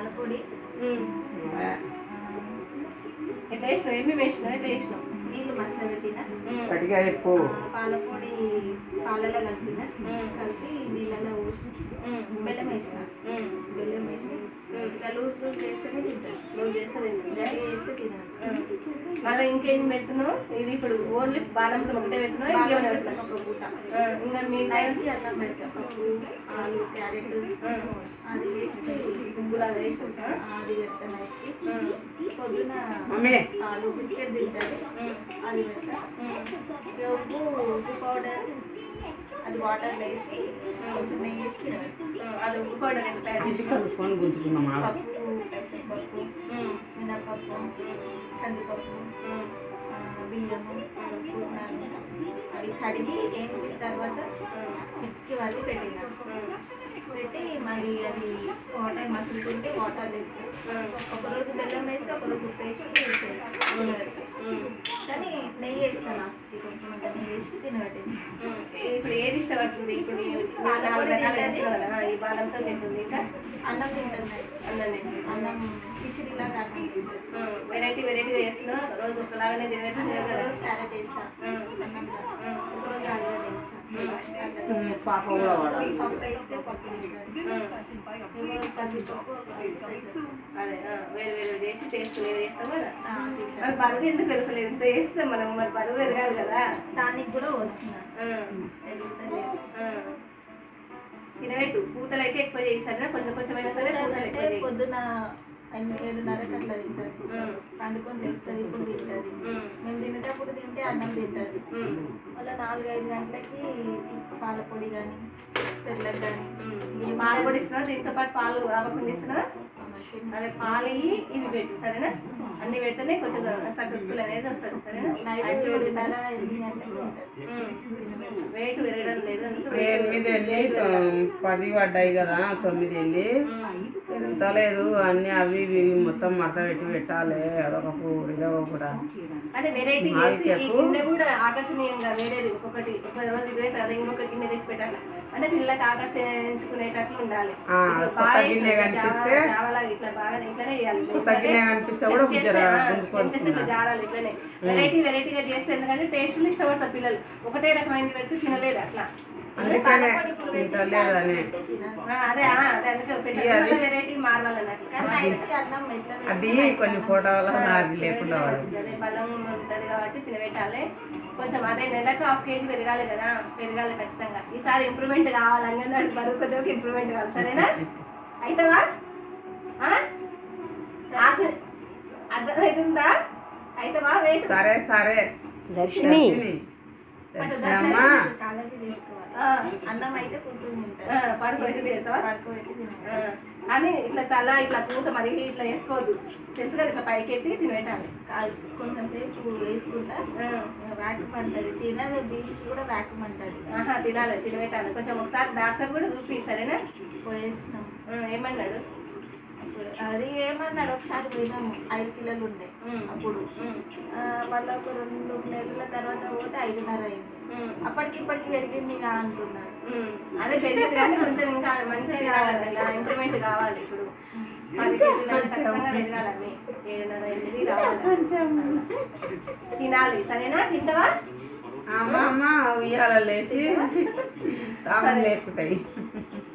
పాలపొడి. ఎట్లా వేసినావు ఏమి వేసినావు? ఎట్లా వేసినావు నీళ్ళు మసాలా పెట్టిన. ఉమ్. గట్టిగా చెప్పు ఆ, పాలపొడి పాలలో కలిపిన. కలిపి నీళ్ళలో పోసి ఉమ్. బెల్లం వేసిన. బెల్లం వేసి ఇట్లా లూజ్ లూజ్ చేస్తేనే గట్టి చేస్తే తినాలి మళ్ళీ ఇంకేం పెడుతున్నావు ఇది ఇప్పుడు ఓన్లీ బాలంతో ఒకటే పెడుతున్నావు ఇంకేమైనా బాగా పెడతావు ఒక ఆ, ఇంకా మీ నైట్కి అన్నం పెడతాం ఆలు క్యారెట్ అది వేసి గుంపులాగా వేసుకుంటా? అది పెడతా నైట్కి. పొద్దున ఆలు బిస్కెట్ తింటారు అది పెడతా. ఉప్పు ఉప్పు పౌడర్ అది వాటర్ వేసి కొంచెం నెయ్యి వేసి. అది ఉప్పు పౌడర్ ఎంత తయారు చేసి పెసరపప్పు మినపప్పు కందిపప్పు బియ్యము పూర్ణాలు అవి కడిగి వేసిన తర్వాత మిక్స్కి వాళ్ళు పెట్టినాను పెట్టి మళ్ళీ అది వాటర్ మసులుతుంటే వాటర్ వేస్తాం ఒకరోజు బెల్లం వేస్తే ఒకరోజు ఉప్పు వేసి వేసేది కానీ నెయ్యి వేస్తాను లాస్ట్కి కొంచెం వేసి తినబెట్టేసి ఇప్పుడు ఏది ఇష్టపడుతుంది? ఇప్పుడు నాలుగు రకాలు ఈ బాలంతో తింటుంది ఇంకా? అన్నం తింటుంది. అన్నం అన్నం అన్నం తింటుంది. వెరైటీ వెరైటీగా చేస్తున్నావు రోజు ఒకలాగానే తినట్టు ఒకరోజు క్యారెట్ వేస్తా అన్నంలో ఒకరోజు ఆలు వేస్తా పాప కూడా పప్పు వేస్తే పప్పు తింటారు వేరు వేరు చేసి టేస్ట్ వేరు చేస్తాం కదా తింటారు. మరి బరువు ఎందుకు పెరగలేదు ఇంత చేస్తాం మనం మరి బరువు పెరగాలి కదా దానికి కూడా వస్తున్నా. తినబెట్టు పూటలు అయితే ఎక్కువ చేస్తారా కొంచెం కొంచెమైనా సరే పూటలు ఎక్కువ చేయి. పొద్దున ఏడున్నరకు అట్లా తింటారు పండుకొని తెస్తుంది ఇప్పుడు తింటుంది మేము తినేటప్పుడు తింటే అన్నం తింటుంది ఉమ్, మళ్ళీ నాలుగైదు గంటలకి పాలపొడి కానీ సెల్లక్ కానీ పాలు కూడా ఇస్తున్నా దీంతో పాటు పాలు ఆపకుండా ఇస్తున్నా అదే పాలు ఇవి పెట్టు సరేనా? అన్ని పెడితేనే కొంచెం సక్సెస్ఫుల్ అనేది వస్తుంది సరేనా? వెయిట్ పెరగడం లేదు ఎనిమిది వెళ్ళి పది పడ్డాయి కదా తొమ్మిది వెళ్ళి. పెరుగుతలేదు అన్ని అవి ఇవి మొత్తం మడత పెట్టి పెట్టాలి. అదొక ఇదొక కూడా అంటే వెరైటీ కూడా ఆకర్షణీయంగా వేరేది. ఒక్కొక్కటి ఒక రోజు ఇది అదే ఇంకొక గిన్నె తెచ్చి పెట్టాలి? అంటే పిల్లలకి ఆకర్షించుకునేటట్లు ఉండాలి. బాగా ఇట్లా ఇట్లనే ఇట్లా జారాలి ఇట్లనే. వెరైటీ వెరైటీగా చేస్తే ఎందుకంటే టేస్ట్లు ఇష్టపడతారు పిల్లలు. ఒకటే రకమైనది పెడితే తినలేదు అట్లా. అందుకనే తింటలేదని అదే కొన్ని ఫోటోలు నాకు లేకుండా బలం ఉంటుంది కాబట్టి తినబెట్టాలి. కొంచెం అదే నెలకు హాఫ్ కేజీ పెరగాలి కదా. పెరగాలి ఖచ్చితంగా. ఈసారి ఇంప్రూవ్మెంట్ కావాలి అంగన్వాడి బరువు కొద్దిగా ఇంప్రూవ్మెంట్ కావాలి. సరేనా? అవుతావా అర్థమవుతుందా అవుతావా వెయిట్ సరే సరే. దర్శిని. దర్శనమ్మ. అన్నం అయితే కొంచెం పడుకోబెట్టి చేస్తావా పడుకోబెట్టి తినాలి అని ఇట్లా తల ఇట్లా పూత మరి ఇట్లా వేసుకోవద్దు. తెలుసు కదా ఇట్లా పైకి ఎత్తి తినబెట్టాలి కాదు, కొంచెం సేపు వేసుకుంటా. అంటది తినదు దీనికి కూడా ఆహా తినాలి తినబెట్టాలి కొంచెం ఒకసారి డాక్టర్ కూడా చూపి సరేనా? పోయేసినాం. ఏమన్నాడు? అది ఏమన్నాడు? ఒకసారి పోయినాము. ఐదు కిలోలు ఉండే అప్పుడు. మళ్ళీ ఒక రెండు నెలల తర్వాత పోతే ఐదున్నర అయింది. అప్పటికి ఇప్పటికి పెరిగింది రా అంటున్నాడు ఉమ్. అదే పెరిగింది కానీ కొంచెం ఇంకా మంచిగా ఇలా ఇంప్రూవ్మెంట్ కావాలి ఇప్పుడు. పది కేజీలు అంటే ఖచ్చితంగా పెరగాలని ఏడున్నర ఎనిమిది రావాలి. తినాలి. సరేనా? తింటావా? అమ్మ అమ్మ ఉయ్యాల లేచి లేపుతాయి.